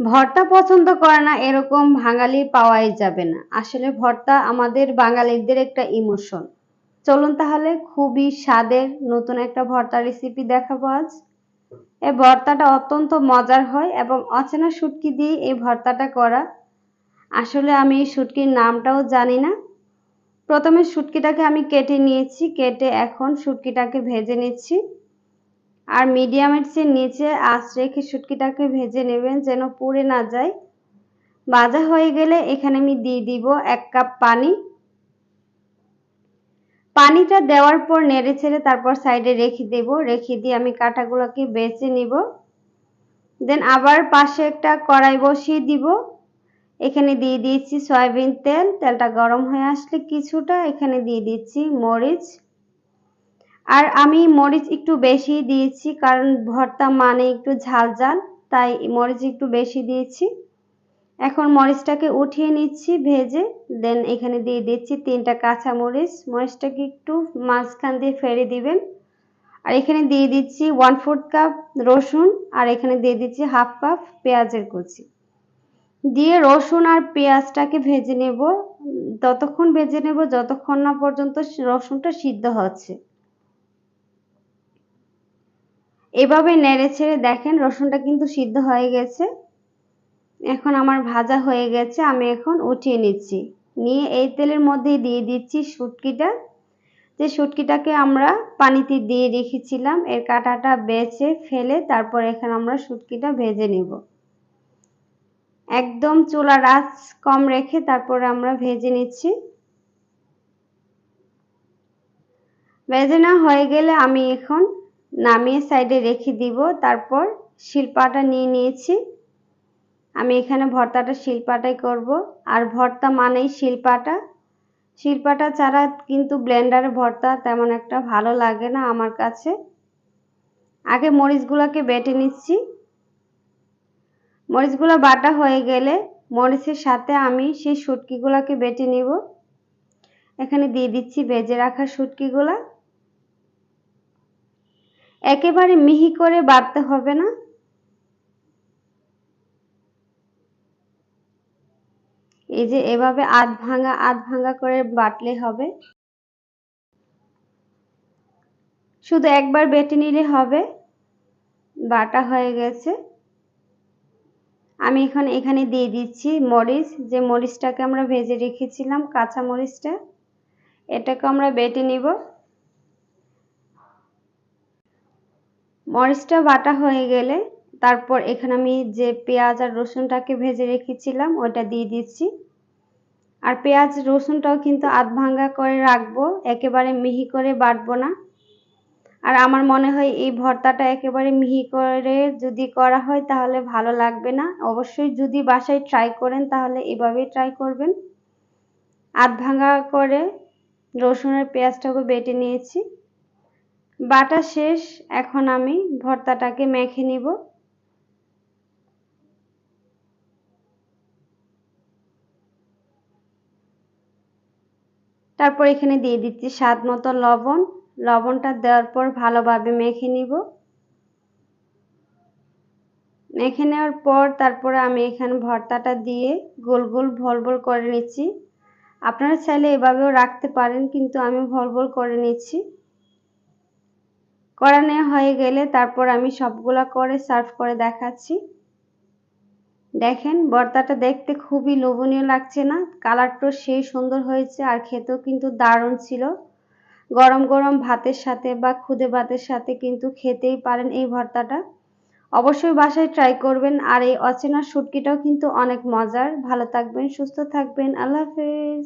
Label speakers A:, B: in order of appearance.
A: ভর্তা পছন্দ করে না, এরকম বাঙালি পাওয়াই যাবে না। আসলে ভর্তা আমাদের বাঙালিদের একটা ইমোশন। চলুন তাহলে খুবই স্বাদের নতুন একটা ভর্তা রেসিপি দেখাবো আজ। এই ভর্তাটা অত্যন্ত মজার হয় এবং অচেনা শুটকি দিয়ে এই ভর্তাটা করা। আসলে আমি এই শুটকির নামটাও জানি না। প্রথমে শুটকিটাকে আমি কেটে নিয়েছি, কেটে এখন শুটকিটাকে ভেজে নিচ্ছি। আর মিডিয়ামের চেয়ে নিচে আঁচ রেখে শুটকিটাকে ভেজে নেবেন যেন পুড়ে না যায়। ভাজা হয়ে গেলে এখানে আমি দিয়ে দিব এক কাপ পানি। পানিটা দেওয়ার পর নেড়ে ছেড়ে তারপর সাইডে রেখে দেব। রেখে দিয়ে আমি কাঁটাগুলোকে বেছে নিব। দেন আবার পাশে একটা কড়াই বসিয়ে দিব। এখানে দিয়ে দিয়েছি সয়াবিন তেল। তেলটা গরম হয়ে আসলে কিছুটা এখানে দিয়ে দিচ্ছি মরিচ। আর আমি মরিচ একটু বেশি দিয়েছি, কারণ ভর্তা মানে একটু ঝাল ঝাল, তাই মরিচ একটু বেশি দিয়েছি। এখন মরিচটাকে উঠিয়ে নিচ্ছি ভেজে, দেন এখানে দিয়ে দিচ্ছি তিনটা কাঁচা মরিচ। মরিচটাকে একটু মাঝখান দিয়ে ফেরে দিবেন। আর এখানে দিয়ে দিচ্ছি ওয়ান ফোর্থ কাপ রসুন, আর এখানে দিয়ে দিচ্ছি হাফ কাপ পেঁয়াজের কুচি। দিয়ে রসুন আর পেঁয়াজটাকে ভেজে নেব। ততক্ষণ ভেজে নেব, যতক্ষণ না পর্যন্ত রসুনটা সিদ্ধ হচ্ছে। এভাবে নেড়ে ছেড়ে দেখেন, রসুনটা কিন্তু সিদ্ধ হয়ে গেছে। এখন আমার ভাজা হয়ে গেছে, আমি এখন উঠিয়ে নিচ্ছি। নিয়ে এই তেলের মধ্যে দিয়ে দিচ্ছি শুটকিটা। যে শুটকিটাকে আমরা পানিতে দিয়ে রেখেছিলাম, এর কাঁটাটা বেছে ফেলে তারপর এখানে আমরা শুটকিটা ভেজে নেব। একদম চুলার আঁচ কম রেখে তারপরে আমরা ভেজে নিচ্ছি। ভেজে না হয়ে গেলে আমি এখন নামিয়ে সাইডে রেখে দিব। তারপর শিলপাটা নিয়ে নিয়েছি। আমি এখানে ভর্তাটা শিলপাটাই করব। আর ভর্তা মানেই শিলপাটা। শিলপাটা ছাড়া কিন্তু ব্লেন্ডারে ভর্তা তেমন একটা ভালো লাগে না আমার কাছে। আগে মরিচগুলোকে বেটে নিচ্ছি। মরিচগুলো বাটা হয়ে গেলে মরিচের সাথে আমি সেই শুটকিগুলোকে বেটে নিব। এখানে দিয়ে দিচ্ছি ভেজে রাখা শুটকিগুলা। একেবারে মিহি করে বাটতে হবে না? এই যে এভাবে আধ ভাঙা আধ ভাঙা করে বাটলে হবে। শুধু একবার বেটে নিলে হবে। বাটা হয়ে গেছে। আমি এখন এখানে দিয়ে দিচ্ছি মরিচ। যে মরিচটাকে আমরা ভেজে রেখেছিলাম, কাঁচা মরিচটা, এটাকে আমরা বেটে নিব। মরিচটা বাটা হয়ে গেলে তারপর এখানে আমি যে পেঁয়াজ আর রসুনটাকে ভেজে রেখেছিলাম ওটা দিয়ে দিচ্ছি। আর পেঁয়াজ, রসুনটাও কিন্তু আধ ভাঙ্গা করে রাখব, একেবারে মিহি করে বাটবো না। আর আমার মনে হয় এই ভর্তাটা একেবারে মিহি করে যদি করা হয় তাহলে ভালো লাগবে না। অবশ্যই যদি বাসায় ট্রাই করেন তাহলে এভাবেই ট্রাই করবেন। আধ ভাঙ্গা করে রসুনের পেঁয়াজটাকে বেটে নিয়েছি। বাটা শেষ, এখন আমি ভর্তাটাকে মেখে নিব। তারপর এখানে দিয়ে দিচ্ছি স্বাদ মতো লবণ। লবণটা দেওয়ার পর ভালোভাবে মেখে নিব। মেখে নেওয়ার পর তারপরে আমি এখানে ভর্তাটা দিয়ে গোল গোল ভল ভল করে নিচ্ছি। আপনারা চাইলে এভাবেও রাখতে পারেন, কিন্তু আমি ভল ভল করে নিচ্ছি। করা নেওয়া হয়ে গেলে তারপর আমি সবগুলা করে সার্ভ করে দেখাচ্ছি। দেখেন ভর্তাটা দেখতে খুবই লোভনীয় লাগছে না? কালারটাও সেই সুন্দর হয়েছে আর খেতেও কিন্তু দারুণ ছিল। গরম গরম ভাতের সাথে বা খুদে ভাতের সাথে কিন্তু খেতেই পারেন এই ভর্তাটা। অবশ্যই বাসায় ট্রাই করবেন আর এই অচেনা শুটকিটাও কিন্তু অনেক মজার। ভালো থাকবেন, সুস্থ থাকবেন। আল্লাহ হাফেজ।